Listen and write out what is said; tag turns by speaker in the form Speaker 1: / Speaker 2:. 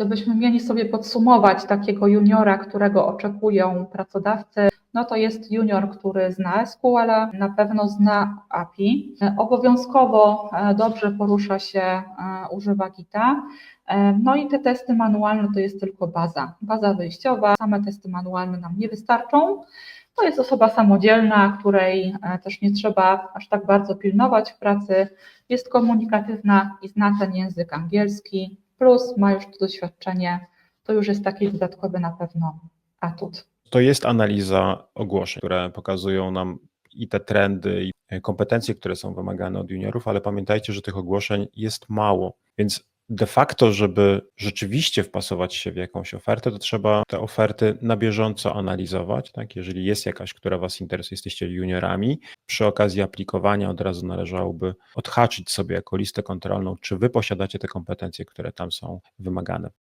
Speaker 1: Gdybyśmy mieli sobie podsumować takiego juniora, którego oczekują pracodawcy, no to jest junior, który zna SQL, na pewno zna API, obowiązkowo e, dobrze porusza się, e, używa Gita. E, No i te testy manualne to jest tylko baza, baza wyjściowa. Same testy manualne nam nie wystarczą. To jest osoba samodzielna, której też nie trzeba aż tak bardzo pilnować w pracy. Jest komunikatywna i zna ten język angielski, plus ma już to doświadczenie. To już jest taki dodatkowy na pewno atut.
Speaker 2: To jest analiza ogłoszeń, które pokazują nam i te trendy, i kompetencje, które są wymagane od juniorów, ale pamiętajcie, że tych ogłoszeń jest mało, więc de facto, żeby rzeczywiście wpasować się w jakąś ofertę, to trzeba te oferty na bieżąco analizować. Tak? Jeżeli jest jakaś, która Was interesuje, jesteście juniorami, przy okazji aplikowania od razu należałoby odhaczyć sobie jako listę kontrolną, czy Wy posiadacie te kompetencje, które tam są wymagane.